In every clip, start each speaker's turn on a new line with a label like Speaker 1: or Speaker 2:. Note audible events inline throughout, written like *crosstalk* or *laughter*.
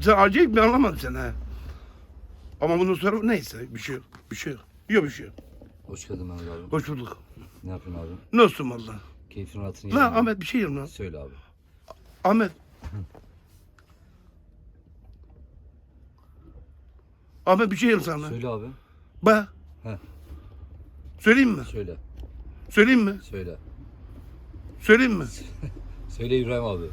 Speaker 1: sen acayip mi anlamadım sen ha. Ama bundan sonra neyse bir şey yok. Bir şey yok. Yok bir şey yok.
Speaker 2: Hoş geldin Mehmet abi.
Speaker 1: Hoş bulduk.
Speaker 2: Ne yapıyorsun abi?
Speaker 1: Nasılsın valla?
Speaker 2: Keyfin rahatın
Speaker 1: Lan Ahmet bir şey yiyorum lan.
Speaker 2: Söyle abi.
Speaker 1: Ahmet. Ahmet bir şey yiyorum sana.
Speaker 2: Söyle abi.
Speaker 1: Bak.
Speaker 2: He.
Speaker 1: Söyleyeyim mi?
Speaker 2: Söyle.
Speaker 1: Söyleyeyim mi?
Speaker 2: Söyle.
Speaker 1: Söyleyeyim mi? *laughs*
Speaker 2: Söyle İbrahim abi.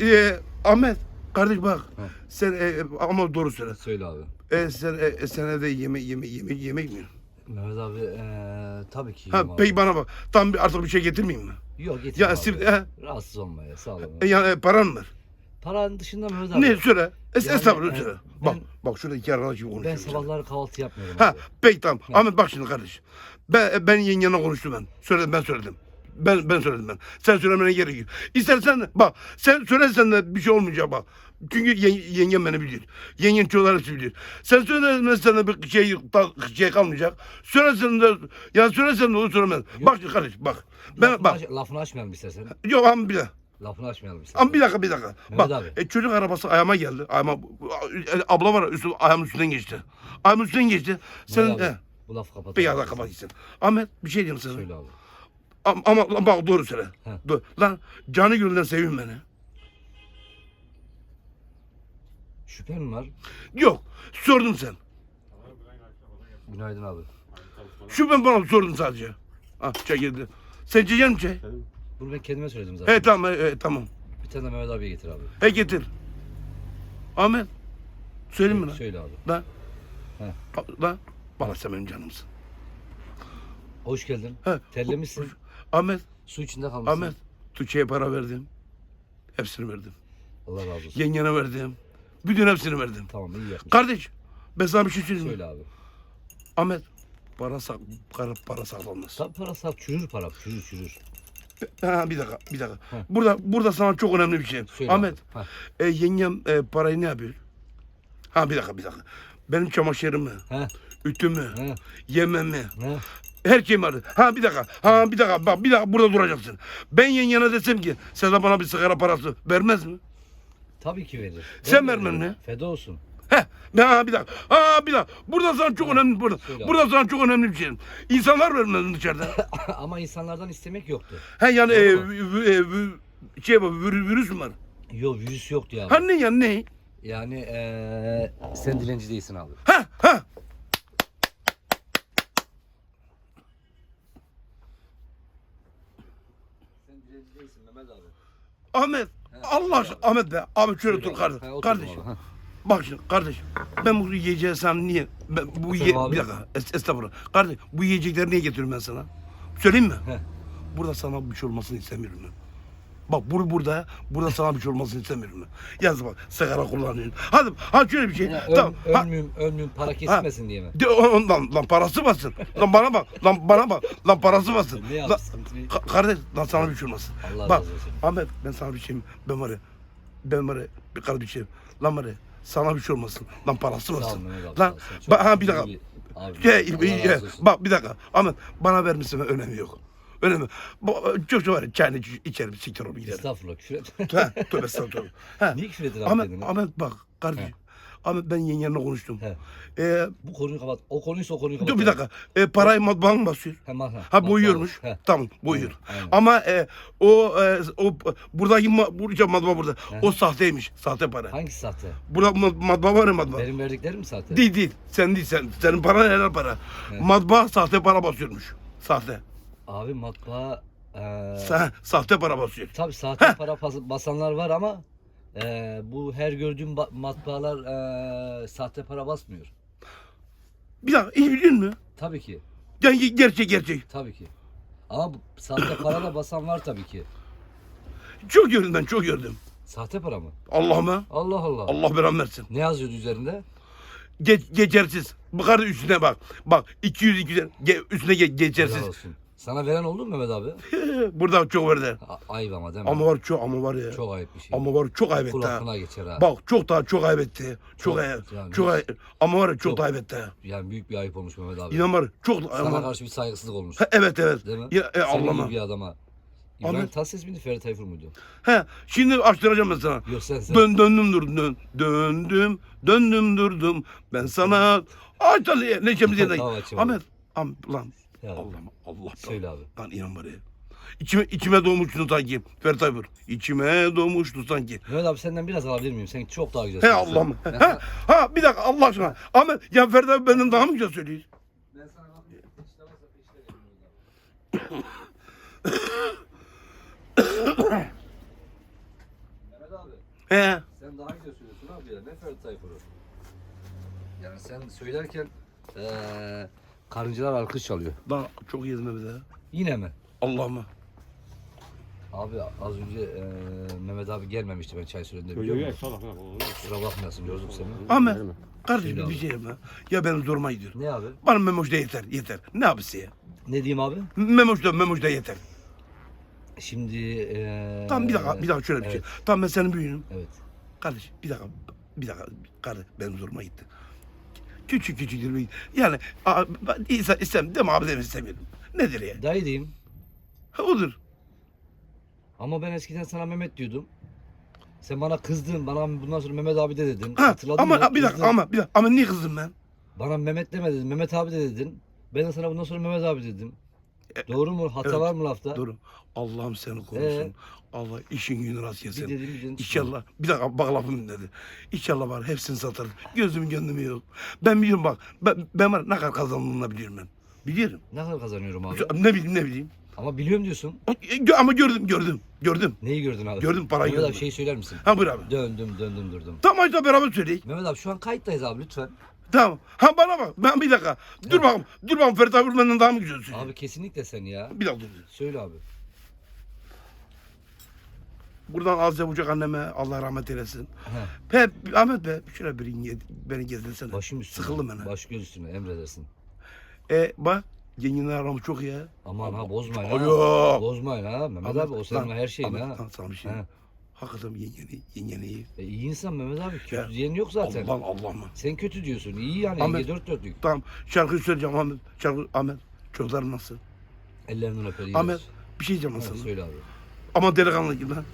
Speaker 1: Ee, Ahmet. Kardeş bak.
Speaker 2: He.
Speaker 1: Sen e, ama doğru söyle.
Speaker 2: Söyle abi.
Speaker 1: E, sen e, senede yemek yemek yemek yemek mi?
Speaker 2: Mehmet abi eee tabii ki
Speaker 1: Ha
Speaker 2: abi.
Speaker 1: peki bana bak. Tam bir, artık bir şey getirmeyeyim mi?
Speaker 2: Yok getir
Speaker 1: Ya
Speaker 2: abi.
Speaker 1: sim- he.
Speaker 2: Rahatsız olma ya sağ ol.
Speaker 1: E, yani e, paran var.
Speaker 2: Paranın dışında Mehmet abi.
Speaker 1: Ne söyle? Es
Speaker 2: Yani,
Speaker 1: estağfurullah
Speaker 2: e,
Speaker 1: söyle.
Speaker 2: ben-
Speaker 1: bak bak şurada iki arkadaş gibi
Speaker 2: Ben
Speaker 1: konuşuyorum. sana.
Speaker 2: sabahları kahvaltı yapmıyorum
Speaker 1: Ha
Speaker 2: abi.
Speaker 1: peki tamam. Ahmet bak şimdi kardeş. Ben ben yengene konuştum ben. Söyledim ben söyledim. Ben ben söyledim ben. Sen söylemene gerek yok. İstersen bak sen söylersen de bir şey olmayacak bak. Çünkü yen- yengem beni biliyor. Yengen çoğular hepsi biliyor. Sen söylemezsen de bir şey, şey kalmayacak. Söylersen de ya söylesen de olur söylemez. Bak kardeş bak. Ben
Speaker 2: lafını,
Speaker 1: bak.
Speaker 2: aç- lafını açmayalım istersen.
Speaker 1: Yok ama bir dakika.
Speaker 2: Lafını açmayalım istersen.
Speaker 1: Ama bir dakika bir dakika.
Speaker 2: Mehmet
Speaker 1: Bak
Speaker 2: abi.
Speaker 1: e, çocuk arabası ayağıma geldi. Ayağıma, e, abla var üstü, ayağımın üstünden geçti. Ayağımın üstünden geçti. Sen
Speaker 2: Mehmet abi,
Speaker 1: e,
Speaker 2: Bu lafı kapat.
Speaker 1: bir yada kapat gitsin. Ahmet bir şey diyeyim sana.
Speaker 2: Söyle abi.
Speaker 1: Ama, ama lan bak doğru söyle. Dur. Lan canı gönülden sevin beni.
Speaker 2: Şüphen mi var?
Speaker 1: Yok. Sordum sen.
Speaker 2: Günaydın abi.
Speaker 1: Şu ben bana sordum sadece. Ha çay geldi. Sen içecek misin çay?
Speaker 2: Bunu ben kendime söyledim zaten.
Speaker 1: He tamam he, he, tamam.
Speaker 2: Bir tane de Mehmet abiye getir abi.
Speaker 1: He getir. Ahmet. Söyleyeyim mi lan?
Speaker 2: Söyle abi.
Speaker 1: Lan.
Speaker 2: He.
Speaker 1: Lan. Bana sen benim canımsın.
Speaker 2: Hoş geldin.
Speaker 1: He.
Speaker 2: Terlemişsin.
Speaker 1: Ahmet.
Speaker 2: Su içinde kalmışsın.
Speaker 1: Ahmet. Tuğçe'ye para verdim. Hepsini verdim.
Speaker 2: Allah razı olsun.
Speaker 1: Yengene verdim. Bütün hepsini verdim.
Speaker 2: Tamam iyi yapmışsın.
Speaker 1: Kardeş. Ben sana bir şey söyleyeyim. mi?
Speaker 2: Söyle abi.
Speaker 1: Ahmet. Para sak, para, para saklanmaz.
Speaker 2: Tabii para sal çürür para. Çürür çürür.
Speaker 1: Ha bir dakika, bir dakika.
Speaker 2: Heh.
Speaker 1: Burada burada sana çok önemli bir şey.
Speaker 2: Söyle
Speaker 1: Ahmet,
Speaker 2: abi.
Speaker 1: E, yengem e, parayı ne yapıyor? Ha bir dakika, bir dakika. Benim çamaşırımı,
Speaker 2: He.
Speaker 1: Ütümü,
Speaker 2: He.
Speaker 1: yememi,
Speaker 2: He.
Speaker 1: her şeyimi alır. Ha bir dakika, ha bir dakika, bak bir dakika burada duracaksın. Ben yengene desem ki, sen de bana bir sigara parası vermez mi?
Speaker 2: Tabii ki verir.
Speaker 1: Sen vermem
Speaker 2: mi?
Speaker 1: ne?
Speaker 2: Feda olsun.
Speaker 1: Heh, ha bir dakika, ha bir dakika. Burada sana çok önemli, burada,
Speaker 2: söyle abi.
Speaker 1: burada sana çok önemli bir şey. İnsanlar vermez mi dışarıda? *laughs*
Speaker 2: Ama insanlardan istemek yoktu.
Speaker 1: ha yani e,
Speaker 2: Doğru
Speaker 1: vü- e, vü- şey var, virüs, virüs mü var?
Speaker 2: Yok virüs yoktu ya.
Speaker 1: Ha ne yani ne?
Speaker 2: Yani eee sen dilenci değilsin abi.
Speaker 1: Ha ha.
Speaker 2: Sen dilenci değilsin Mehmet abi.
Speaker 1: Ahmet. Allah aşkına Ahmet be. Ahmet şöyle dur kardeş. Kardeş. Bak şimdi kardeş. Ben bu yiyeceği sana niye? Ben bu ye
Speaker 2: abi?
Speaker 1: bir dakika. Es estağfurullah. Kardeş bu yiyecekleri niye getiriyorum ben sana? Söyleyeyim mi? Burada sana bir şey olmasını istemiyorum ben. Bak bur burada, burada sana bir şey olmasını istemiyorum ben. Yaz bak, sigara kullanıyorsun. Hadi, ha şöyle bir şey.
Speaker 2: Ya,
Speaker 1: tamam.
Speaker 2: ön,
Speaker 1: Ha,
Speaker 2: ölmüyüm, ölmüyüm para kesilmesin diye mi?
Speaker 1: de, ondan, lan parası basın. lan bana bak, lan bana bak, lan parası basın.
Speaker 2: Ne
Speaker 1: Lan-. Ka- kardeş lan sana bir şey olmasın.
Speaker 2: Allah
Speaker 1: Bak. Ahmet ben sana bir şeyim ben var ya ben var ya bir kardeşim lan var ya sana bir şey olmasın lan parası
Speaker 2: abi.
Speaker 1: Lan bak ha bir dakika.
Speaker 2: Abi,
Speaker 1: iyi.
Speaker 2: olsun.
Speaker 1: bak bir dakika Ahmet bana vermişsin önemi yok. Önemi. Bu, çok çok var ya çayını iç- içerim siktir onu giderim.
Speaker 2: Estağfurullah küfür et.
Speaker 1: ha tövbe estağfurullah. *laughs* Ha.
Speaker 2: Niye küfür abi
Speaker 1: Ahmet,
Speaker 2: kendine?
Speaker 1: Ahmet bak kardeşim. Ahmet ben yengenle konuştum.
Speaker 2: He.
Speaker 1: Ee,
Speaker 2: Bu konuyu kapat. O konuysa o konuyu kapat.
Speaker 1: dur bir dakika. Ee, parayı matbaa mı basıyor?
Speaker 2: He, ma- ha,
Speaker 1: Ha boyuyormuş.
Speaker 2: He.
Speaker 1: Tamam boyuyor.
Speaker 2: Aynen.
Speaker 1: Ama e, o e, o buradaki ma, buradaki matbaa burada. O sahteymiş. Sahte para.
Speaker 2: Hangisi sahte?
Speaker 1: Burada ma- matbaa var ya matbaa.
Speaker 2: Benim verdiklerim mi sahte?
Speaker 1: Değil değil. Sen değil sen. Senin paran helal para. Matbaa sahte para basıyormuş. Sahte.
Speaker 2: Abi matbaa
Speaker 1: Sa sahte para basıyor.
Speaker 2: tabii sahte para bas- basanlar var ama eee, bu her gördüğüm ba- matbaalar eee, sahte para basmıyor.
Speaker 1: Bir dakika iyi biliyor musun?
Speaker 2: Tabii ki.
Speaker 1: Yani ge- gerçek gerçek.
Speaker 2: Tabii ki. Ama bu sahte para da basan var tabii ki.
Speaker 1: Çok gördüm ben çok gördüm.
Speaker 2: Sahte para mı?
Speaker 1: Allah'ıma.
Speaker 2: Allah Allah.
Speaker 1: Allah belamı versin.
Speaker 2: Ne yazıyordu üzerinde?
Speaker 1: Ge geçersiz. Bakar üstüne bak. Bak 200 200 ge üstüne ge geçersiz.
Speaker 2: Helal olsun. Sana veren oldu mu Mehmet abi? *laughs*
Speaker 1: Burada çok verdi.
Speaker 2: A- ayıp ama değil mi?
Speaker 1: Ama var çok ama var ya.
Speaker 2: Çok ayıp bir şey.
Speaker 1: Ama var çok ayıp
Speaker 2: Kul
Speaker 1: etti ha.
Speaker 2: hakkına geçer ha.
Speaker 1: Bak çok daha çok ayıp etti. Çok
Speaker 2: Çok,
Speaker 1: ayıp.
Speaker 2: yani
Speaker 1: Çok ayıp. Ama var ya çok,
Speaker 2: Çok.
Speaker 1: daha ayıp etti ha.
Speaker 2: Yani büyük bir ayıp olmuş Mehmet abi.
Speaker 1: İnan var ya, çok
Speaker 2: Sana
Speaker 1: ama.
Speaker 2: karşı bir saygısızlık olmuş.
Speaker 1: Ha, evet evet.
Speaker 2: Değil mi?
Speaker 1: Ya, e,
Speaker 2: Senin
Speaker 1: Allah'ıma.
Speaker 2: gibi bir adama. İbrahim
Speaker 1: Ahmet.
Speaker 2: Tatlıses miydi Ferdi Tayfur muydu?
Speaker 1: He şimdi açtıracağım ben sana.
Speaker 2: Yok sen sen.
Speaker 1: Dön döndüm durdum dön, döndüm döndüm durdum ben sana aç Ali neşemiz yerine.
Speaker 2: Tamam, açayım
Speaker 1: Ahmet Ahmet lan
Speaker 2: Ya,
Speaker 1: Allah'ım Allah
Speaker 2: Söyle abi.
Speaker 1: Lan inan bari. İçime, içime doğmuştu sanki Ferit Tayfur. İçime doğmuştu sanki.
Speaker 2: Mehmet abi senden biraz alabilir miyim? Sen çok daha güzel
Speaker 1: He
Speaker 2: söylüyorsun.
Speaker 1: Allah'ım. Ha, ha bir dakika Allah aşkına. Ahmet ya Ferit abi benden daha mı güzel söylüyor?
Speaker 2: Ben sana Mehmet *coughs* abi
Speaker 1: He.
Speaker 2: sen daha güzel söylüyorsun abi ya. Ne Ferdi Tayfur'u? Yani sen söylerken eee karıncalar alkış çalıyor.
Speaker 1: Lan çok yedim bir daha.
Speaker 2: Yine mi?
Speaker 1: Allah'ım.
Speaker 2: Abi az önce eee Mehmet abi gelmemişti ben çay
Speaker 3: Yok
Speaker 2: biliyor
Speaker 3: yok
Speaker 2: musun? Kusura bakmayasın yorduk seni.
Speaker 1: Ahmet. Kardeşim bir şey yapma. Ya benim zoruma gidiyor.
Speaker 2: Ne abi?
Speaker 1: Bana Memoş da yeter yeter. Ne yapısı ya?
Speaker 2: Ne diyeyim abi?
Speaker 1: Memoş da Memoş da yeter.
Speaker 2: Şimdi eee
Speaker 1: Tamam bir dakika bir dakika şöyle bir şey. Tamam ben senin büyüğünüm.
Speaker 2: Evet.
Speaker 1: Kardeş bir dakika bir dakika kardeş benim zoruma gitti. Küçük küçük bir yani a- ben insan istem deme abi demek istemiyorum. Nedir ya?
Speaker 2: Dayı diyeyim.
Speaker 1: Ha, Odur.
Speaker 2: Ama ben eskiden sana Mehmet diyordum. Sen bana kızdın. Bana bundan sonra Mehmet abi de dedin.
Speaker 1: Ha,
Speaker 2: Hatırladın
Speaker 1: ama
Speaker 2: mı?
Speaker 1: bir dakika
Speaker 2: Kızdın.
Speaker 1: ama bir dakika ama niye kızdın ben?
Speaker 2: Bana Mehmet deme dedin. Mehmet abi de dedin. Ben de sana bundan sonra Mehmet abi dedim.
Speaker 1: E,
Speaker 2: Doğru mu? Hata
Speaker 1: evet.
Speaker 2: var mı lafta?
Speaker 1: Dur. Allah'ım seni korusun.
Speaker 2: Ee?
Speaker 1: Allah işin günü rast
Speaker 2: Bir dedim bir dedim.
Speaker 1: İnşallah. Bir dakika bak lafım dedi. İnşallah var hepsini satarız. Gözümün gönlümü yok. Ben biliyorum bak. Ben, ben var ne kadar kazandığını biliyorum ben. Biliyorum.
Speaker 2: Ne kadar kazanıyorum abi?
Speaker 1: Ne bileyim ne bileyim.
Speaker 2: Ama biliyorum diyorsun.
Speaker 1: Gö- Ama gördüm gördüm. Gördüm.
Speaker 2: Neyi gördün abi?
Speaker 1: Gördüm, parayı
Speaker 2: Mehmet abi
Speaker 1: gördüm.
Speaker 2: şey söyler misin?
Speaker 1: Ha buyur abi.
Speaker 2: Döndüm döndüm durdum.
Speaker 1: Tamam işte beraber söyleyin.
Speaker 2: Mehmet abi şu an kayıttayız abi lütfen.
Speaker 1: Tamam. Ha bana bak. Ben bir dakika. Dur bakalım. Dur bakalım Ferit abi benden daha mı güzel söylüyor?
Speaker 2: Abi kesinlikle sen ya.
Speaker 1: Bir dakika dur.
Speaker 2: Söyle abi.
Speaker 1: Buradan Azze Bucak anneme Allah rahmet eylesin.
Speaker 2: He.
Speaker 1: Hep Ahmet be şöyle beni, beni gezdirsene.
Speaker 2: Başım üstüne.
Speaker 1: Sıkıldım ben. ha.
Speaker 2: Baş göz üstüne emredersin.
Speaker 1: E bak yengenle aramız çok iyi.
Speaker 2: Aman ha bozmayın
Speaker 1: Ay
Speaker 2: ha. Bozmayın ha. Mehmet abi o senin
Speaker 1: lan,
Speaker 2: her şeyin
Speaker 1: Ahmet,
Speaker 2: ha.
Speaker 1: lan sana bir şey.
Speaker 2: He.
Speaker 1: Hakikaten yengeni, iyi.
Speaker 2: E, iyi insan Mehmet abi. Kötü
Speaker 1: Ya,
Speaker 2: diyen yok zaten.
Speaker 1: Allah Allah'ım.
Speaker 2: Sen kötü diyorsun. İyi yani.
Speaker 1: Ahmet.
Speaker 2: Yenge dört dörtlük.
Speaker 1: Tamam şarkı söyleyeceğim Ahmet. Şarkı Ahmet. Çocuklar nasıl?
Speaker 2: Ellerinden öper.
Speaker 1: Ahmet
Speaker 2: olsun.
Speaker 1: bir şey diyeceğim sana.
Speaker 2: söyle abi.
Speaker 1: Ama delikanlı gibi lan.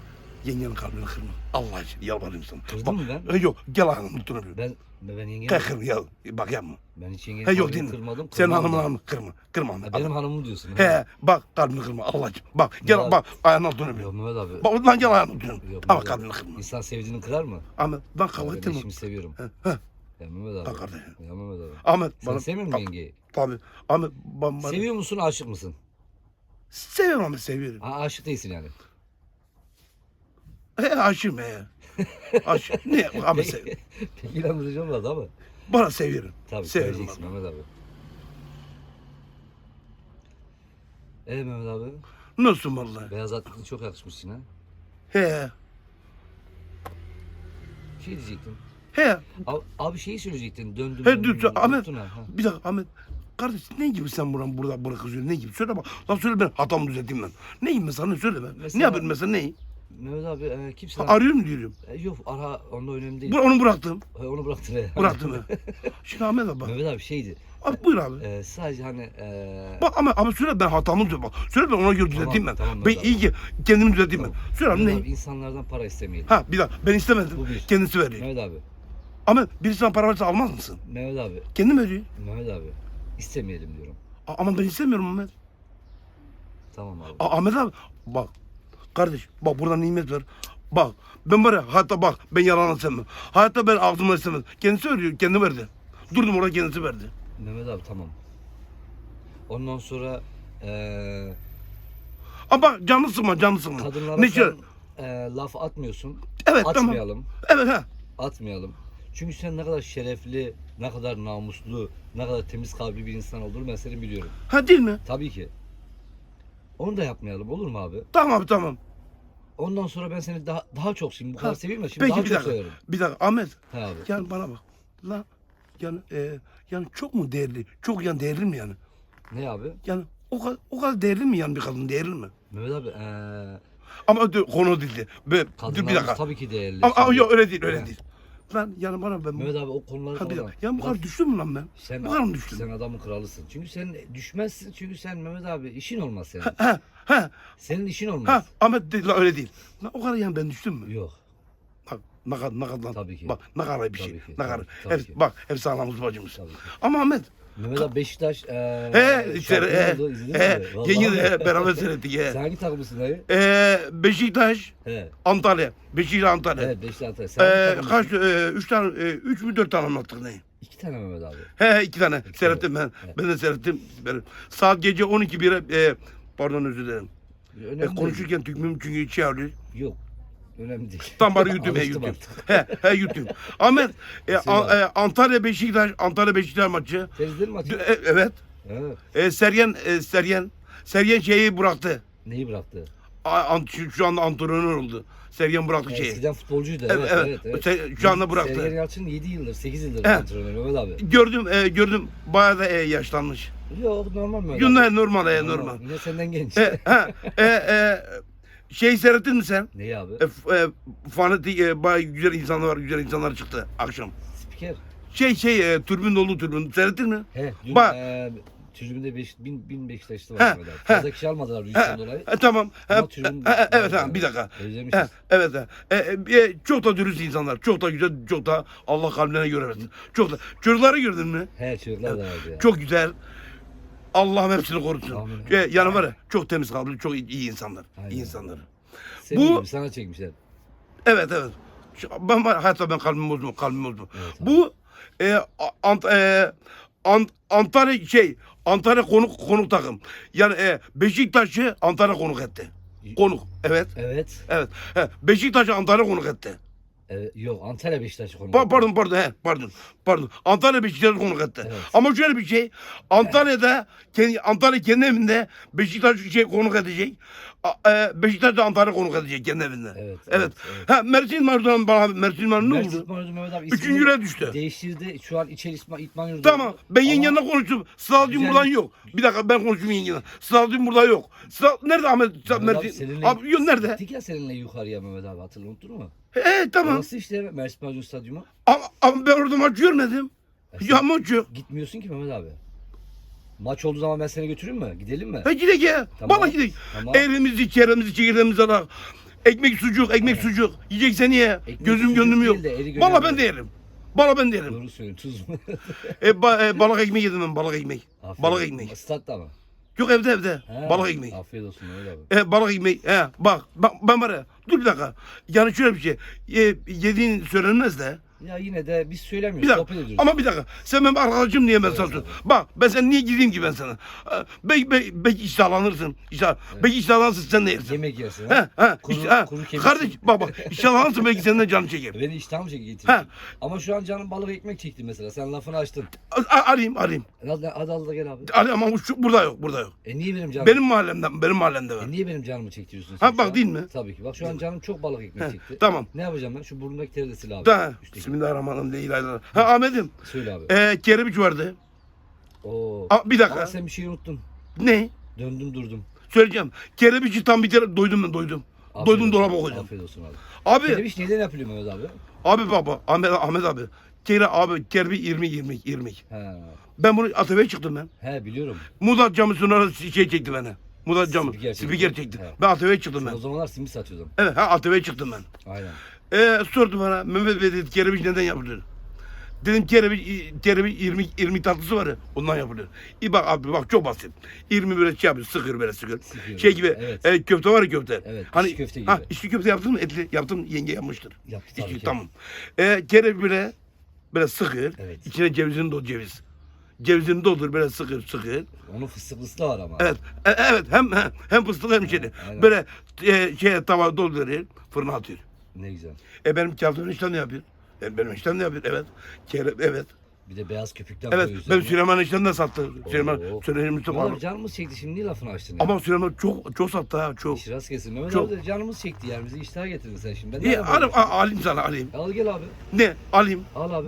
Speaker 1: Yengenin kalbini kırma. Allah için yalvarayım sana.
Speaker 2: Kırdın mı ben?
Speaker 1: E, yok gel hanım durabilirim.
Speaker 2: Ben ben yengemi
Speaker 1: kırma ya. Bak yapma.
Speaker 2: ben hiç yengenin
Speaker 1: He yok mi?
Speaker 2: kırmadım.
Speaker 1: Sen hanımın hanımı kırma. Kırma.
Speaker 2: Ha, benim hanımım diyorsun.
Speaker 1: He bak kalbini kırma Allah için. Bak gel
Speaker 2: Ya-
Speaker 1: bak ayağına
Speaker 2: Yok
Speaker 1: durabilirim.
Speaker 2: Mehmet abi.
Speaker 1: Bak lan gel ayağına.
Speaker 2: Yok,
Speaker 1: Ama
Speaker 2: Mehmet
Speaker 1: kalbini kırma.
Speaker 2: İnsan sevdiğini kırar mı?
Speaker 1: Ahmet ben kavga
Speaker 2: Ben
Speaker 1: ettim.
Speaker 2: eşimi seviyorum.
Speaker 1: He, he.
Speaker 2: Ya Mehmet abi.
Speaker 1: Bak kardeşim.
Speaker 2: Ya Mehmet abi.
Speaker 1: Ahmet
Speaker 2: Sen
Speaker 1: bana.
Speaker 2: sevmiyor musun yengeyi?
Speaker 1: Tabii. Ahmet ben, ben
Speaker 2: Seviyor musun aşık mısın?
Speaker 1: seviyorum Ahmet seviyorum.
Speaker 2: Ha, aşık değilsin yani.
Speaker 1: He aşığım he. Aşık. Ne Ahmet seviyorum. *laughs*
Speaker 2: Pek inandırıcı olmadı ama.
Speaker 1: Bana seviyorum.
Speaker 2: Tabii
Speaker 1: Seviyorum Ahmet.
Speaker 2: Mehmet abi. Evet Mehmet abi.
Speaker 1: Nasılsın vallahi?
Speaker 2: Beyaz atletini çok yakışmışsın ha.
Speaker 1: He.
Speaker 2: Şey diyecektim.
Speaker 1: He.
Speaker 2: Abi, abi şeyi söyleyecektin. Döndüm.
Speaker 1: He dur dur, Ahmet.
Speaker 2: unuttun ha, ha.
Speaker 1: Bir dakika Ahmet. Kardeş ne gibi sen buran burada kızıyorsun ne gibi? Söyle bak. Lan söyle ben hatamı düzelteyim ben. Neyim ben sana söyle ben.
Speaker 2: Mesela-
Speaker 1: Ne yapayım mesela neyim?
Speaker 2: Mehmet abi e, kimse...
Speaker 1: Arıyorum diyorum.
Speaker 2: E, yok ara onda önemli değil.
Speaker 1: Bu, onu bıraktım.
Speaker 2: E, onu bıraktın he.
Speaker 1: Bıraktım ben. *laughs* Şimdi Ahmet abi.
Speaker 2: Mehmet abi şeydi.
Speaker 1: Abi buyur abi.
Speaker 2: E, sadece hani... E,
Speaker 1: Bak ama ama söyle ben hatamı düzelt bak. Söyle ben ona göre düzelteyim ben.
Speaker 2: tamam,
Speaker 1: ben iyi ki kendimi düzelteyim ben. Söyle abi ne?
Speaker 2: abi insanlardan para istemeyelim.
Speaker 1: Ha bir dakika ben istemedim.
Speaker 2: Bu bir.
Speaker 1: Kendisi veriyor.
Speaker 2: Mehmet abi.
Speaker 1: Ama birisi sana para verse almaz mısın?
Speaker 2: Mehmet abi.
Speaker 1: Kendim veriyor.
Speaker 2: Mehmet abi. istemeyelim diyorum.
Speaker 1: A- Ama ben istemiyorum Ahmet.
Speaker 2: Tamam abi.
Speaker 1: A- Ahmet abi bak. Kardeş bak burada nimet var. Bak ben var ya hayatta bak ben yalan sevmem. Hayatta ben aklımda istemem. Kendisi veriyor kendi verdi. Durdum orada kendisi verdi.
Speaker 2: Mehmet abi tamam. Ondan sonra e,
Speaker 1: Ama canını sıkma canını sıkma.
Speaker 2: kadınlara
Speaker 1: Ne şey?
Speaker 2: sen, e, laf atmıyorsun.
Speaker 1: Evet tamam.
Speaker 2: Atmayalım.
Speaker 1: Evet ha.
Speaker 2: Atmayalım. Çünkü sen ne kadar şerefli, ne kadar namuslu, ne kadar temiz kalpli bir insan olduğunu ben seni biliyorum.
Speaker 1: Ha değil mi?
Speaker 2: Tabii ki. Onu da yapmayalım olur mu abi?
Speaker 1: Tamam tamam.
Speaker 2: Ondan sonra ben seni daha daha çok şimdi bu kadar
Speaker 1: Ha,
Speaker 2: seviyorum ya şimdi
Speaker 1: Peki
Speaker 2: daha
Speaker 1: bir
Speaker 2: çok
Speaker 1: dakika.
Speaker 2: severim.
Speaker 1: Bir dakika Ahmet.
Speaker 2: He abi.
Speaker 1: Yani bana bak. Lan yani e, yani çok mu değerli? Çok yani değerli mi yani?
Speaker 2: Ne abi?
Speaker 1: Yani o kadar, o kadar değerli mi yani bir kadın değerli mi?
Speaker 2: Mehmet abi eee
Speaker 1: Ama dur, konu değildi. Be, dur bir
Speaker 2: kadınlarımız
Speaker 1: dakika.
Speaker 2: tabii ki değerli.
Speaker 1: Ama, ama
Speaker 2: Şimdi-
Speaker 1: yok öyle değil öyle
Speaker 2: He.
Speaker 1: değil. Lan yani bana ben...
Speaker 2: Mehmet abi o konuları
Speaker 1: Ha, bir
Speaker 2: falan.
Speaker 1: dakika. Ya bu kadar düştün mü lan ben?
Speaker 2: Sen,
Speaker 1: bu kadar mı düştün?
Speaker 2: sen adamın kralısın. Çünkü sen düşmezsin. Çünkü sen Mehmet abi işin olmaz senin.
Speaker 1: Ha ha
Speaker 2: Senin işin
Speaker 1: ha
Speaker 2: olmaz.
Speaker 1: Ahmet dedi lan öyle değil. Lan o kadar yani ben düştüm mü?
Speaker 2: Yok.
Speaker 1: Bak ne kadar ne kadar lan.
Speaker 2: Tabii ki.
Speaker 1: Bak ne kadar bir şey.
Speaker 2: Tabii ki,
Speaker 1: ne
Speaker 2: tabii
Speaker 1: kadar.
Speaker 2: ki, tabii
Speaker 1: Hep,
Speaker 2: ki.
Speaker 1: bak hepsi anamız bacımız.
Speaker 2: Tabii ki.
Speaker 1: Ama Ahmet.
Speaker 2: Mehmet abi Beşiktaş eee
Speaker 1: He, he,
Speaker 2: oldu, izledin
Speaker 1: he,
Speaker 2: mi? Vallahi.
Speaker 1: yeni de beraber seyrettik he.
Speaker 2: Sen hangi takımlısın dayı?
Speaker 1: Ee, Beşiktaş,
Speaker 2: He.
Speaker 1: Antalya. Beşiktaş, Antalya.
Speaker 2: Evet Beşiktaş Antalya. Sen hangi
Speaker 1: Ee, kaç, e, üç tane, e, üç mü dört tane anlattık ne?
Speaker 2: İki tane Mehmet abi.
Speaker 1: He iki tane seyrettim ben. Ben de seyrettim. Ben, saat gece 12 bire, e, pardon özür dilerim.
Speaker 2: Önemli
Speaker 1: E,
Speaker 2: değil.
Speaker 1: konuşurken tükmüm çünkü şey ağrıyor.
Speaker 2: Yok. Önemli değil.
Speaker 1: Tam bari *laughs* YouTube, he YouTube. he, he YouTube. Ahmet, *laughs* e, e, Antalya Beşiktaş, Antalya Beşiktaş maçı.
Speaker 2: Mi maçı?
Speaker 1: E, evet.
Speaker 2: Evet.
Speaker 1: E, Sergen, e, Sergen, Sergen şeyi bıraktı.
Speaker 2: Neyi bıraktı?
Speaker 1: An- şu, şu anda antrenör oldu. Sergen bıraktı şeyi.
Speaker 2: Eskiden futbolcuydu.
Speaker 1: Evet,
Speaker 2: Evet,
Speaker 1: evet.
Speaker 2: evet. evet.
Speaker 1: Se- şu anda bıraktı.
Speaker 2: Sergen Yalçın 7 yıldır, 8 yıldır
Speaker 1: He.
Speaker 2: antrenör Mehmet abi.
Speaker 1: Gördüm, e, gördüm. Bayağı da e, yaşlanmış.
Speaker 2: Yok normal
Speaker 1: Yunus
Speaker 2: abi.
Speaker 1: normal, e, normal.
Speaker 2: Yine senden genç.
Speaker 1: E, ha, e, *laughs* e, şey seyrettin mi sen?
Speaker 2: Neyi abi?
Speaker 1: E, f- e, fanatik, e, bayağı güzel insanlar var, güzel insanlar çıktı akşam.
Speaker 2: Spiker.
Speaker 1: Şey şey, e, türbün dolu türbün. Seyrettin mi?
Speaker 2: He. Dün
Speaker 1: Bak-
Speaker 2: eee tribünde 5 bin, bin Beşiktaşlı var
Speaker 1: he.
Speaker 2: Fazla kişi almadılar
Speaker 1: He,
Speaker 2: dolayı.
Speaker 1: e, tamam. He,
Speaker 2: Ama tribün-
Speaker 1: e, e, evet, ha, bir dakika.
Speaker 2: Özlemişiz.
Speaker 1: He, evet, he. E, e, e, çok da dürüst insanlar, çok da güzel, çok da Allah kalbine göre versin. Çok da. Çocukları gördün mü?
Speaker 2: He çocuklar da vardı ya.
Speaker 1: Çok güzel. Allah'ım hepsini korusun.
Speaker 2: Amin.
Speaker 1: E, yani var ya, çok temiz kalpli, çok iyi, iyi insanlar.
Speaker 2: Aynen.
Speaker 1: İyi insanlar.
Speaker 2: Senin
Speaker 1: bu-
Speaker 2: gibi sana çekmişler.
Speaker 1: Evet evet. Şu- Ben var hayatta ben kalbimi bozmam, kalbimi bozmam.
Speaker 2: Evet,
Speaker 1: Bu e, Ant, e, Ant, Antalya şey Antalya konuk konuk takım. Yani e, Beşiktaş'ı Antalya konuk etti. Konuk. Evet.
Speaker 2: Evet.
Speaker 1: Evet. He, Beşiktaş'ı Antalya konuk etti.
Speaker 2: Evet. Yok Antalya Beşiktaş konu.
Speaker 1: Pa- pardon pardon he pardon. Pardon. Antalya Beşiktaş'ı konuk etti.
Speaker 2: Evet.
Speaker 1: Ama şöyle bir şey. Antalya'da kendi Antalya kendi evinde Beşiktaş şey konuk edecek. A- e, Beşiktaş da Antalya konuk edecek kendi evinde.
Speaker 2: Evet,
Speaker 1: Evet.
Speaker 2: evet.
Speaker 1: Ha Mersin Marzu'dan bana Mersin Marzu ne oldu?
Speaker 2: Mehmet abi ismini
Speaker 1: düştü.
Speaker 2: Değiştirdi. Şu an İçeri İtman, İtman Yurdu.
Speaker 1: Tamam. Ben yengenle konuştum. Stadyum
Speaker 2: Güzel-
Speaker 1: buradan yok. Bir dakika ben konuşayım yengenle. Stadyum burada yok. Sta nerede Ahmet?
Speaker 2: Mehmet abi
Speaker 1: Mersin?
Speaker 2: seninle-
Speaker 1: Abi yok nerede?
Speaker 2: Gittik ya seninle yukarıya Mehmet abi hatırla unuttun mu?
Speaker 1: He tamam.
Speaker 2: Orası işte Mersin Macun Stadyumu.
Speaker 1: Ama, ama ben orada maç görmedim.
Speaker 2: E
Speaker 1: Ya maç yok.
Speaker 2: Gitmiyorsun ki Mehmet abi. Maç olduğu zaman ben seni götüreyim mi? Gidelim mi?
Speaker 1: He gidelim ya.
Speaker 2: Tamam.
Speaker 1: Bana gidelim.
Speaker 2: Tamam.
Speaker 1: Eğrimizi, çevremizi, çekirdeğimizi alak. Ekmek sucuk, ekmek sucuk. Yiyeceksen ye.
Speaker 2: Ekmek,
Speaker 1: Gözüm gönlüm yok.
Speaker 2: de
Speaker 1: ben de yerim. Valla ben de yerim.
Speaker 2: Doğru söylüyorsun tuz mu?
Speaker 1: e, ba- e, balık ekmek yedim ben balık ekmek.
Speaker 2: Afiyet
Speaker 1: Balık ekmek.
Speaker 2: Statta mı?
Speaker 1: Yok evde evde.
Speaker 2: He,
Speaker 1: Balık ekmek.
Speaker 2: Afiyet olsun Mehmet abi.
Speaker 1: E, balık ekmek. He, bak, bak ben var ya. Dur bir dakika. Yani şöyle bir şey. E, yediğin söylenmez de.
Speaker 2: Ya yine de biz söylemiyoruz.
Speaker 1: Bir dakika.
Speaker 2: Sohbet ediyoruz.
Speaker 1: Ama bir dakika. Sen benim arkadaşım sana
Speaker 2: evet.
Speaker 1: söylüyorum. Bak ben sen niye gideyim ki ben sana? E, Belki, belki, belki iştahlanırsın. İştah, Belki iştahlanırsın sen de yersin.
Speaker 2: Yemek yersin.
Speaker 1: He, he,
Speaker 2: Kuru,
Speaker 1: işte, ha.
Speaker 2: kuru kemik.
Speaker 1: Kardeş bak bak *laughs* iştahlanırsın belki senden canı çeker.
Speaker 2: Beni iştahım çeki getiriyor.
Speaker 1: He.
Speaker 2: Ama şu an canım balık ekmek çekti mesela. Sen lafını açtın.
Speaker 1: A- a- Arayayım arayayım.
Speaker 2: Hadi, hadi al da gel abi.
Speaker 1: Arayayım ama şu, burada yok burada yok.
Speaker 2: E niye benim canım?
Speaker 1: Benim mahallemden benim mahallemde var.
Speaker 2: E niye benim canımı çektiriyorsun
Speaker 1: Ha,
Speaker 2: sen
Speaker 1: bak
Speaker 2: şu an?
Speaker 1: değil mi?
Speaker 2: Tabii ki. Bak şu an canım çok balık ekmek
Speaker 1: He,
Speaker 2: çekti.
Speaker 1: tamam.
Speaker 2: Ne yapacağım ben? Şu burnundaki teri de sil abi.
Speaker 1: Da.
Speaker 2: Üstteki.
Speaker 1: Bismillahirrahmanirrahim. Ha Ahmet'im.
Speaker 2: Söyle abi.
Speaker 1: E, kerebiç vardı.
Speaker 2: Oo.
Speaker 1: Aa, bir dakika.
Speaker 2: Ama sen bir şey unuttun.
Speaker 1: Ne?
Speaker 2: Döndüm durdum.
Speaker 1: Söyleyeceğim. Kerebiçi tam bir kere doydum ben doydum.
Speaker 2: Afiyet
Speaker 1: doydum
Speaker 2: olsun.
Speaker 1: dolaba koydum.
Speaker 2: Afiyet olsun abi.
Speaker 1: Abi
Speaker 2: Kereviç neden yapılıyor Mehmet abi?
Speaker 1: abi baba Ahmet Ahmet abi. Kere abi kerebiç 20 20 20.
Speaker 2: He.
Speaker 1: Ben bunu ATV'ye çıktım ben.
Speaker 2: He biliyorum.
Speaker 1: Mudat camı sonra şey çekti beni. Mudat camı.
Speaker 2: Spiker çekti.
Speaker 1: Spiker çekti.
Speaker 2: He.
Speaker 1: Ben ATV'ye çıktım
Speaker 2: Sen
Speaker 1: ben.
Speaker 2: o zamanlar simit satıyordun.
Speaker 1: Evet ha ATV'ye çıktım ben.
Speaker 2: Aynen.
Speaker 1: Ee, sordu bana Mehmet Bey dedi kerebiç neden yapılıyor? Dedim kerebiç, kerebiç 20, 20 tatlısı var ya ondan yapılıyor. İyi bak abi bak çok basit. 20 böyle şey yapıyor sıkır böyle sıkır.
Speaker 2: Sıkıyor,
Speaker 1: Şey gibi
Speaker 2: evet.
Speaker 1: e, köfte var ya köfte.
Speaker 2: Evet,
Speaker 1: Hani,
Speaker 2: köfte
Speaker 1: Ha,
Speaker 2: gibi.
Speaker 1: içli köfte yaptın mı? Etli yaptım yenge yapmıştır.
Speaker 2: Yaptı
Speaker 1: İçli, tamam. E, kerebiç böyle böyle sıkır.
Speaker 2: Evet.
Speaker 1: İçine cevizini doldur ceviz. Cevizini doldur böyle sıkır sıkır.
Speaker 2: Onun fıstıklısı da var ama.
Speaker 1: Evet, e- evet hem hem, hem fıstık hem şeyli. Böyle e, şey tava dolduruyor, fırına atıyor.
Speaker 2: Ne güzel.
Speaker 1: E benim kağıtım işlem ne yapıyor? E benim işlem ne yapıyor? Evet. Kere, evet.
Speaker 2: Bir de beyaz köpükten
Speaker 1: Evet.
Speaker 2: koyuyor
Speaker 1: Ben
Speaker 2: üzerine.
Speaker 1: Süleyman işlem de sattı. Süleyman,
Speaker 2: Oo.
Speaker 1: Süleyman Mustafa abi.
Speaker 2: canımız çekti şimdi niye lafını açtın ya?
Speaker 1: Ama Süleyman çok çok sattı ha çok.
Speaker 2: İş rast kesin. Mehmet
Speaker 1: Çok.
Speaker 2: abi de canımız çekti yani bizi iştaha getirdin sen şimdi. Ben ne
Speaker 1: İyi
Speaker 2: yapayım?
Speaker 1: alayım, a- alayım sana alayım.
Speaker 2: Al gel abi.
Speaker 1: Ne? Alayım.
Speaker 2: Al abi.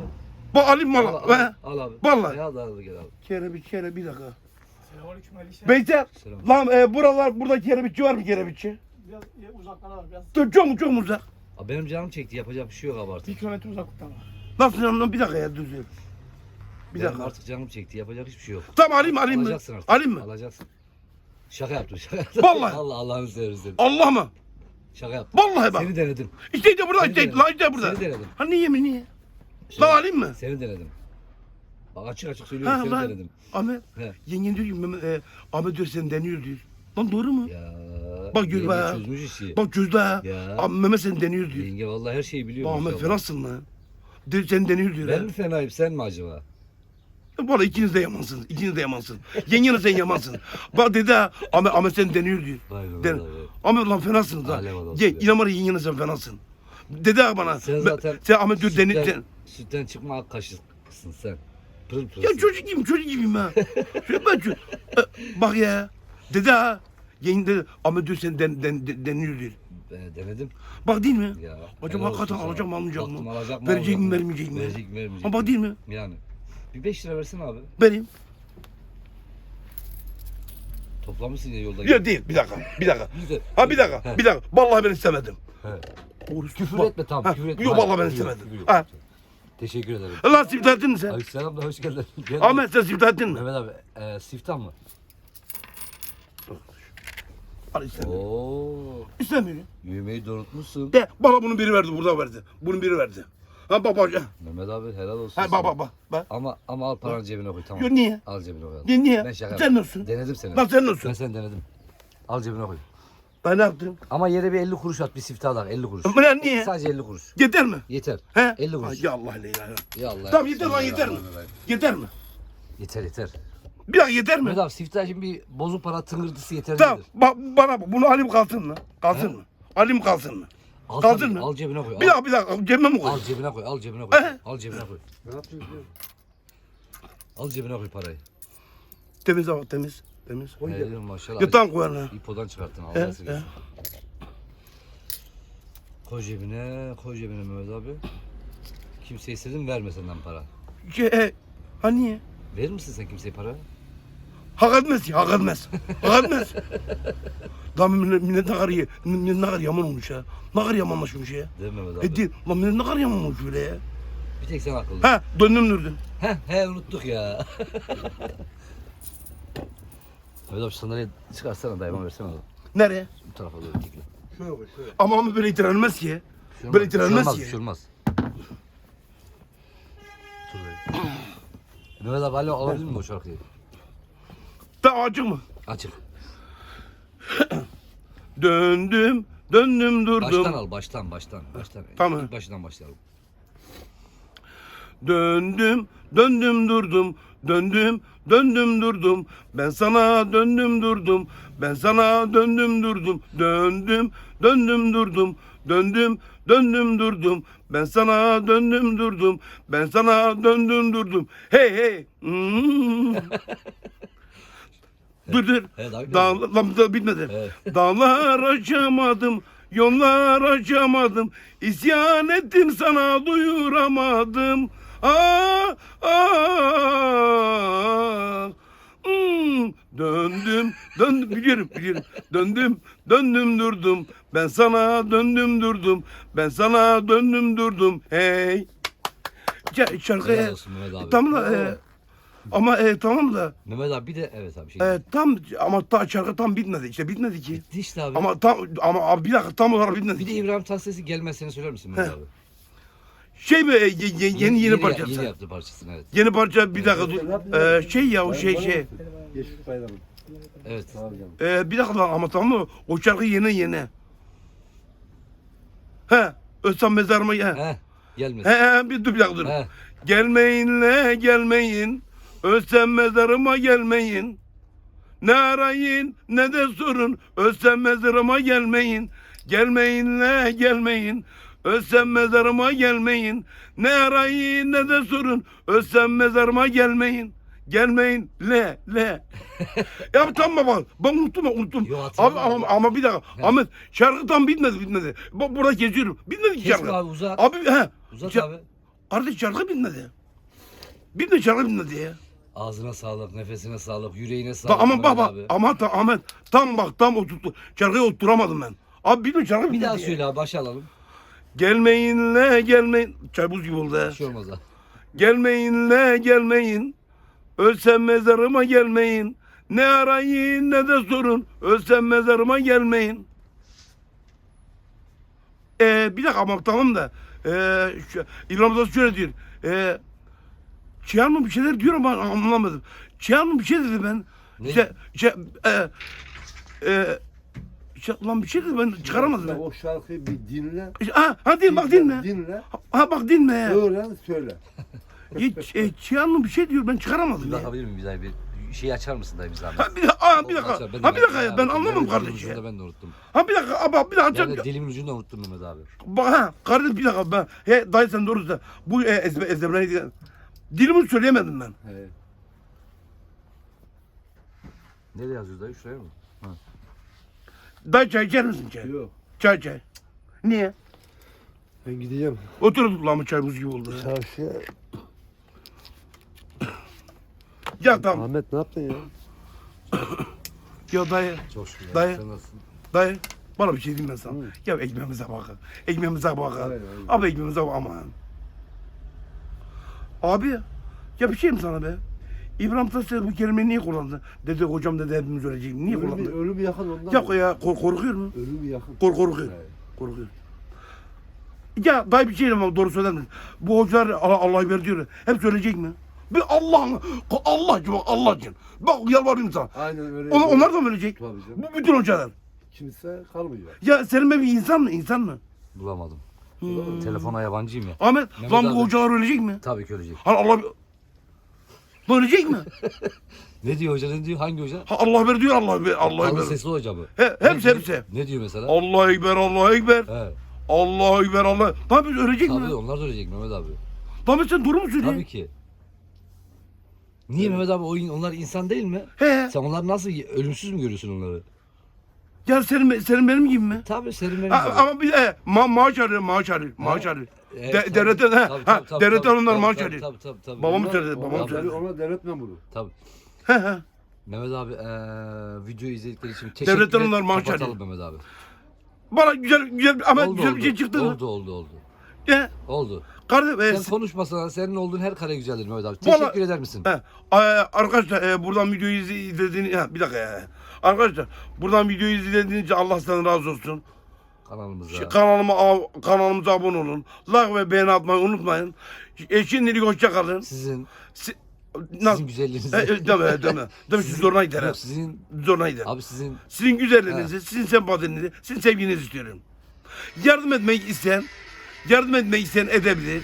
Speaker 1: Bu alayım
Speaker 2: Al, al,
Speaker 1: Ve
Speaker 2: al abi.
Speaker 1: Vallahi.
Speaker 2: E, Al al gel abi.
Speaker 1: kerebiç kere bir dakika.
Speaker 3: Selamünaleyküm Ali Şen.
Speaker 1: Beyter.
Speaker 2: Selam.
Speaker 1: Lan e, buralar burada kerebiççi var mı kerebiççi?
Speaker 3: Biraz ya, uzaktan var. Biraz
Speaker 1: Dur çok mu çok mu uzak?
Speaker 2: Abi benim canım çekti yapacak bir şey yok abi
Speaker 3: bir
Speaker 2: artık.
Speaker 3: kilometre uzaklıktan var.
Speaker 1: Nasıl yanına bir dakika ya dur. Bir
Speaker 2: Benim
Speaker 1: dakika.
Speaker 2: artık canım çekti. Yapacak hiçbir şey yok.
Speaker 1: Tamam alayım alayım mı?
Speaker 2: Alacaksın artık.
Speaker 1: Alayım mı?
Speaker 2: Alacaksın. Şaka yaptım. Şaka yaptım.
Speaker 1: Vallahi.
Speaker 2: Allah Allah'ını seversen.
Speaker 1: Allah mı?
Speaker 2: Şaka yaptım.
Speaker 1: Vallahi bak.
Speaker 2: Seni denedim.
Speaker 1: İşte işte burada
Speaker 2: Seni
Speaker 1: işte
Speaker 2: denedim.
Speaker 1: la işte burada.
Speaker 2: Seni denedim.
Speaker 1: Ha niye mi niye?
Speaker 2: Şaka-
Speaker 1: Lan alayım mı?
Speaker 2: Seni denedim. Bak açık açık söylüyorum
Speaker 1: Ha
Speaker 2: seni
Speaker 1: lan.
Speaker 2: denedim.
Speaker 1: Ahmet.
Speaker 2: He.
Speaker 1: Yengen diyor ki Mehmet, e, Ahmet diyor seni deniyor diyor. Lan doğru mu?
Speaker 2: Ya.
Speaker 1: Bak
Speaker 2: yenge
Speaker 1: be.
Speaker 2: Çözmüş işi.
Speaker 1: Bak gözde ha.
Speaker 2: Ya.
Speaker 1: Seni deniyor diyor.
Speaker 2: Yenge vallahi her şeyi biliyor.
Speaker 1: Bak Ahmet
Speaker 2: maşallah.
Speaker 1: fenasın lan. Diyor seni deniyor diyor.
Speaker 2: Ben mi fenayım sen mi acaba?
Speaker 1: Valla ikiniz de yamansınız. İkiniz de yamansın. Yengene sen yamansın. Bak dedi ha. Ahmet, Ahmet seni deniyor diyor.
Speaker 2: Vay be
Speaker 1: Den-
Speaker 2: vallahi be.
Speaker 1: Ahmet lan fenasınız ha.
Speaker 2: Alem adamsın
Speaker 1: Ye,
Speaker 2: ya.
Speaker 1: İnan ya yengene sen fenasın. Dedi ha bana.
Speaker 2: Sen
Speaker 1: ben-
Speaker 2: zaten
Speaker 1: sen Ahmet diyor deni,
Speaker 2: sütten,
Speaker 1: den-
Speaker 2: sütten çıkma ak kaşıksın sen. Pırıl pırıl.
Speaker 1: Ya çocuk gibiyim çocuk gibiyim ha. Şöyle ben *laughs* çocuk. Bak ya. Dedi ha. Dedi Ahmet seni den, den, den- deniyor diyor.
Speaker 2: Be, denedim.
Speaker 1: Bak değil mi?
Speaker 2: Ya.
Speaker 1: Acaba hakikaten alacak mı, almayacak mı?
Speaker 2: Baktım alacak mı?
Speaker 1: Verecek mi, vermeyecek mi?
Speaker 2: Verecek mi vermeyecek
Speaker 1: Ama bak değil mi?
Speaker 2: Yani. Bir 5 lira versene abi.
Speaker 1: Vereyim.
Speaker 2: Toplamışsın ya yolda.
Speaker 1: Ya değil bir dakika bir dakika. Ha bir dakika bir dakika. Vallahi ben istemedim. Oruç
Speaker 2: Küfür
Speaker 1: bak.
Speaker 2: etme tamam küfür etme.
Speaker 1: Yok vallahi ben istemedim. Ha.
Speaker 2: Teşekkür ederim.
Speaker 1: Allah siftah ettin mi sen?
Speaker 2: Aleykümselam da hoş geldin. Gel.
Speaker 1: Ahmet sen siftah ettin mi?
Speaker 2: Mehmet abi e, siftah mı?
Speaker 1: Al istemiyorum.
Speaker 2: Oo.
Speaker 1: İstemiyorum.
Speaker 2: Yemeği de unutmuşsun.
Speaker 1: De bana bunun biri verdi burada verdi. Bunun biri verdi. Ha bak bak.
Speaker 2: Mehmet abi helal olsun.
Speaker 1: Ha
Speaker 2: sana.
Speaker 1: bak bak bak. bak.
Speaker 2: Ama ama al paranı cebine koy tamam.
Speaker 1: Yo, niye?
Speaker 2: Al cebine koy. al.
Speaker 1: Niye, niye?
Speaker 2: Ben şaka
Speaker 1: Sen
Speaker 2: yaptım. Denedim seni.
Speaker 1: Lan sen
Speaker 2: Ben
Speaker 1: nasılsın?
Speaker 2: seni denedim. Al cebine koy.
Speaker 1: Ben ne yaptım?
Speaker 2: Ama yere bir 50 kuruş at bir siftah al 50 kuruş.
Speaker 1: Ulan niye?
Speaker 2: Sadece 50 kuruş.
Speaker 1: Yeter mi?
Speaker 2: Yeter.
Speaker 1: He?
Speaker 2: 50 kuruş.
Speaker 1: Ay, Ya Allah ya.
Speaker 2: Ya Allah.
Speaker 1: Tamam yeter lan yeter mi? Yeter mi?
Speaker 2: Yeter yeter.
Speaker 1: Bir dakika yeter mi?
Speaker 2: Mehmet abi siftah için bir bozuk para tıngırtısı yeterlidir.
Speaker 1: Tamam bak bana bak bunu alayım kalsın mı? Kalsın
Speaker 2: He?
Speaker 1: mı? Alayım kalsın mı?
Speaker 2: Al,
Speaker 1: Kalsın
Speaker 2: tabii,
Speaker 1: mı?
Speaker 2: al cebine koy.
Speaker 1: Bir
Speaker 2: al.
Speaker 1: dakika bir dakika cebime mi koy?
Speaker 2: Al cebine koy, al cebine koy.
Speaker 1: He?
Speaker 2: al cebine koy.
Speaker 3: Ne yapıyorsun?
Speaker 2: Al cebine koy parayı.
Speaker 1: Temiz bak temiz. Temiz.
Speaker 2: Hey, maşallah.
Speaker 1: Ya tamam koy lan.
Speaker 2: İpodan çıkarttın
Speaker 1: He,
Speaker 2: Allah
Speaker 1: he.
Speaker 2: esirgesin. Koy cebine, koy cebine Mehmet abi. Kimse istedin verme senden para.
Speaker 1: Şey, e, ha niye?
Speaker 2: Verir misin sen kimseye para?
Speaker 1: Hak etmez ya, hak etmez. hak etmez. Lan millet, millet ne kadar, ye- millet ne kadar yaman olmuş ya. Ne kadar yamanlaşmış ya.
Speaker 2: Değil mi Mehmet abi?
Speaker 1: E değil, lan millet ne kadar yaman olmuş böyle ya.
Speaker 2: Bir tek sen akıllı.
Speaker 1: Ha, döndüm durdun.
Speaker 2: Heh, he unuttuk ya. *laughs* Mehmet abi şu sandalyeyi çıkarsana dayıma versene onu.
Speaker 1: Nereye?
Speaker 2: Bu tarafa doğru tekle.
Speaker 3: Şöyle şöyle.
Speaker 1: Ama ama böyle itirilmez ki.
Speaker 2: Bir
Speaker 1: Böyle
Speaker 2: şey
Speaker 1: itirilmez
Speaker 2: olmaz,
Speaker 1: ki.
Speaker 2: bir şey. Dur dayı. Mehmet abi hala alabilir miyim o şarkıyı?
Speaker 1: Daha açık mı?
Speaker 2: Açık. *clears throat*
Speaker 1: Döndüm, döndüm durdum.
Speaker 2: Baştan al, baştan, baştan, baştan.
Speaker 1: Tamam.
Speaker 2: İlk başından başlayalım.
Speaker 1: Döndüm, döndüm durdum, döndüm, döndüm durdum. Ben sana döndüm durdum, ben sana döndüm durdum. Döndüm, döndüm durdum, döndüm, döndüm durdum. Ben sana döndüm durdum, ben sana döndüm durdum. Hey hey. Hmm. *laughs* dur dur.
Speaker 2: Evet, abi.
Speaker 1: Dağ, lan da bitmedi.
Speaker 2: Evet.
Speaker 1: Dağlar açamadım, yollar açamadım. İsyan ettim sana duyuramadım. Ah, ah, hmm. Döndüm, döndüm, biliyorum, biliyorum. Döndüm, döndüm durdum. Ben sana döndüm durdum. Ben sana döndüm durdum. Hey. Ya, şarkı
Speaker 2: Helal olsun Mehmet abi.
Speaker 1: Tamam da e, ama e, tamam da
Speaker 2: Mehmet abi bir de evet abi şey.
Speaker 1: e, tam ama ta, şarkı tam bitmedi işte bitmedi ki.
Speaker 2: Bitti işte abi.
Speaker 1: Ama tam ama abi bir dakika tam olarak bitmedi.
Speaker 2: bir de
Speaker 1: ki.
Speaker 2: İbrahim Tatlıses'in gelmezseni söyler misin Mehmet
Speaker 1: He.
Speaker 2: abi?
Speaker 1: Şey mi e, ye- ye- yeni yeni, parçası.
Speaker 2: Yeni yaptı parçasını evet.
Speaker 1: Yeni parça bir dakika dur. E, şey ya o şey şey.
Speaker 3: Geçmiş bayramı.
Speaker 2: Evet.
Speaker 3: Sağ ol canım.
Speaker 1: E, bir dakika ama tamam mı? O şarkı yeni yeni. He. Ölsem mezarıma gel.
Speaker 2: He. Gelmez.
Speaker 1: He, he bir dur bir dakika dur.
Speaker 2: He.
Speaker 1: Gelmeyinle gelmeyin. Ölsem mezarıma gelmeyin. Ne arayın ne de sorun. Ölsem mezarıma gelmeyin. Gelmeyinle gelmeyin. Ölsem mezarıma gelmeyin. Ne arayın ne de sorun. Ölsem mezarıma gelmeyin. Gelmeyin le le. *laughs* ya tamam baba. Ben unuttum unuttum.
Speaker 2: Yo,
Speaker 1: Abi ama, ama bir dakika.
Speaker 2: He.
Speaker 1: Ahmet şarkı tam bitmedi bitmedi. Bak burada geziyorum. Bitmedi ki şarkı.
Speaker 2: abi uzat.
Speaker 1: Abi he.
Speaker 2: Uzat abi.
Speaker 1: Kardeş şarkı bitmedi. Bitmedi şarkı bitmedi ya.
Speaker 2: Ağzına sağlık, nefesine sağlık, yüreğine
Speaker 1: Ta,
Speaker 2: sağlık.
Speaker 1: ama
Speaker 2: Mehmet
Speaker 1: baba
Speaker 2: abi.
Speaker 1: ama ta, Ahmet tam bak tam oturttu. Şarkıyı oturtamadım ben. Abi bitmedi şarkı
Speaker 2: Bir
Speaker 1: bitmedi.
Speaker 2: daha
Speaker 1: ya.
Speaker 2: söyle abi başa alalım.
Speaker 1: Gelmeyinle gelmeyin. Çay buz gibi oldu.
Speaker 2: Bir şey olmaz ha.
Speaker 1: Gelmeyinle gelmeyin. Ölsem mezarıma gelmeyin. Ne arayın ne de sorun. Ölsem mezarıma gelmeyin. Ee, bir dakika ama tamam da. Ee, şu, İlham'da şöyle diyor. Ee, Çiyan mı bir şeyler diyor ama anlamadım. Çiyan mı bir şey dedi ben.
Speaker 2: Ne?
Speaker 1: Şey, şey, e, e, şey, lan bir şey dedi ben çıkaramadım. Ben.
Speaker 3: o şarkıyı bir dinle.
Speaker 1: Ha, ha dinle bak dinle.
Speaker 3: Dinle.
Speaker 1: Ha bak dinle.
Speaker 3: Öğren söyle.
Speaker 1: Hiç e, Çiyan mı bir şey diyor ben çıkaramadım
Speaker 2: Bir
Speaker 1: ya.
Speaker 2: bakabilir miyim bir daha bir şey açar mısın dayı bize abi?
Speaker 1: Ha bir dakika, aa, bir dakika. Ha bir dakika
Speaker 2: ben-
Speaker 1: ya, ben
Speaker 2: ben-
Speaker 1: anlamam
Speaker 2: ben-
Speaker 1: kardeş
Speaker 2: dilimin
Speaker 1: ya.
Speaker 2: Ben de unuttum.
Speaker 1: Ha bir dakika, abi bir dakika.
Speaker 2: Ben de
Speaker 1: Çok,
Speaker 2: dilimin ucunda unuttum Mehmet abi.
Speaker 1: Bak ha kardeş bir dakika ben. He dayı sen doğru söyle. Bu e, ezber, ezberlerini dilimi söyleyemedim ben.
Speaker 3: He.
Speaker 2: Nereye yazıyoruz dayı? Şuraya mı?
Speaker 1: Dayı çay içer misin çay?
Speaker 3: Yok.
Speaker 1: Çay çay. Niye?
Speaker 3: Ben gideceğim.
Speaker 1: Otur lan çay buz gibi oldu. ya.
Speaker 3: Çarşıya.
Speaker 1: Ya tamam.
Speaker 3: Ahmet ne yaptın ya?
Speaker 1: Ya dayı,
Speaker 2: Çok şükür. ya.
Speaker 1: Dayı.
Speaker 2: Sen nasılsın?
Speaker 1: dayı. Bana bir şey diyeyim ben sana.
Speaker 3: Hı.
Speaker 1: Ya ekmeğimize bakın. Ekmeğimize bakın. Abi ekmeğimize bak aman. Abi ya bir şey mi sana be? İbrahim Tatlıses bu kelimeyi niye kullandı? Dedi hocam dedi hepimiz öleceğiz. Niye
Speaker 3: Ölüm,
Speaker 1: kullandı?
Speaker 3: ölüm yakın ondan.
Speaker 1: Yok ya kor- korkuyor mu?
Speaker 3: Ölüm yakın.
Speaker 1: Kor korkuyor.
Speaker 3: He.
Speaker 1: Korkuyor. Ya dayı bir şey ama doğru söyler misin? Bu hocalar Allah, Allah ver diyor. Hep söyleyecek mi? Bir Allah mı? Allah için bak Allah için. Bak yalvarıyorum sana.
Speaker 3: Aynen öyle.
Speaker 1: Onlar, onlar da mı ölecek?
Speaker 3: Tabii canım.
Speaker 1: Bu bütün hocalar.
Speaker 3: Kimse kalmayacak.
Speaker 1: Ya Selim Bey bir insan mı? İnsan mı?
Speaker 2: Bulamadım.
Speaker 1: Hmm.
Speaker 2: Telefona yabancıyım ya.
Speaker 1: Ahmet,
Speaker 2: Mehmet
Speaker 1: lan
Speaker 2: abi.
Speaker 1: bu hocalar ölecek mi?
Speaker 2: Tabii ki ölecek.
Speaker 1: Ha Allah Lan ölecek mi? *laughs*
Speaker 2: Ne diyor hoca? Ne diyor? Hangi hoca?
Speaker 1: Ha Allah ver diyor Allah ver. Allah ver.
Speaker 2: sesli hoca mı?
Speaker 1: He,
Speaker 2: Ne
Speaker 1: hepsi
Speaker 2: diyor?
Speaker 1: hepsi.
Speaker 2: Ne diyor mesela?
Speaker 1: Allah ekber Allah ekber.
Speaker 2: He.
Speaker 1: Allah ekber Allah. Lan biz ölecek
Speaker 2: Tabii
Speaker 1: mi?
Speaker 2: onlar da ölecek Mehmet abi.
Speaker 1: Lan sen doğru mu
Speaker 2: Tabii
Speaker 1: söylüyorsun?
Speaker 2: ki. Niye Mehmet abi o, onlar insan değil mi?
Speaker 1: He.
Speaker 2: Sen onlar nasıl ölümsüz mü görüyorsun onları?
Speaker 1: Ya senin, senin benim gibi mi?
Speaker 2: Tabii senin benim
Speaker 1: Ha,
Speaker 2: gibi.
Speaker 1: ama bir de ma maaş alıyor, maaş alıyor, maaş alıyor.
Speaker 2: Evet,
Speaker 1: De,
Speaker 2: tabii.
Speaker 1: devletten, ha,
Speaker 2: Tabii,
Speaker 1: ha,
Speaker 2: tabii, tabii,
Speaker 1: devletten
Speaker 2: tabii,
Speaker 1: onlar
Speaker 2: tabii,
Speaker 1: maaş
Speaker 2: tabii. Tabii tabii tabii.
Speaker 1: Babam söyledi, babam
Speaker 3: ona-
Speaker 1: söyledi.
Speaker 3: Ona devlet memuru.
Speaker 2: Tabii.
Speaker 1: He he.
Speaker 2: Mehmet abi eee video izledikleri için teşekkür
Speaker 1: Devletten
Speaker 2: et.
Speaker 1: onlar maaş
Speaker 2: Kapatalım. Mehmet abi.
Speaker 1: Bana güzel, güzel, ama
Speaker 2: oldu,
Speaker 1: güzel bir şey çıktı?
Speaker 2: Oldu oldu oldu.
Speaker 1: He.
Speaker 2: Oldu.
Speaker 1: Kardeşim, e,
Speaker 2: Sen konuşmasan senin olduğun her kare güzeldir Mehmet abi.
Speaker 1: Vallahi-
Speaker 2: Teşekkür eder misin?
Speaker 1: He, e, arkadaşlar e, buradan videoyu izle- izlediğiniz ha, bir dakika ya. Arkadaşlar buradan videoyu izlediğiniz için Allah sizden razı olsun.
Speaker 2: Kanalımıza.
Speaker 1: Kanalıma ab- kanalımıza abone olun. Like ve beğeni atmayı unutmayın. E, şimdilik hoşça kalın.
Speaker 2: Sizin
Speaker 1: Si,
Speaker 2: sizin güzelliğinizi.
Speaker 1: E, e, deme deme. *laughs* Deme siz zoruna gider. ha.
Speaker 2: Yok, sizin
Speaker 1: Zoruna gider.
Speaker 2: abi sizin
Speaker 1: Sizin güzelliğinizi, sizin sempatinizi, sizin sevginizi istiyorum. Yardım etmek isteyen, yardım etmek isteyen edebilir.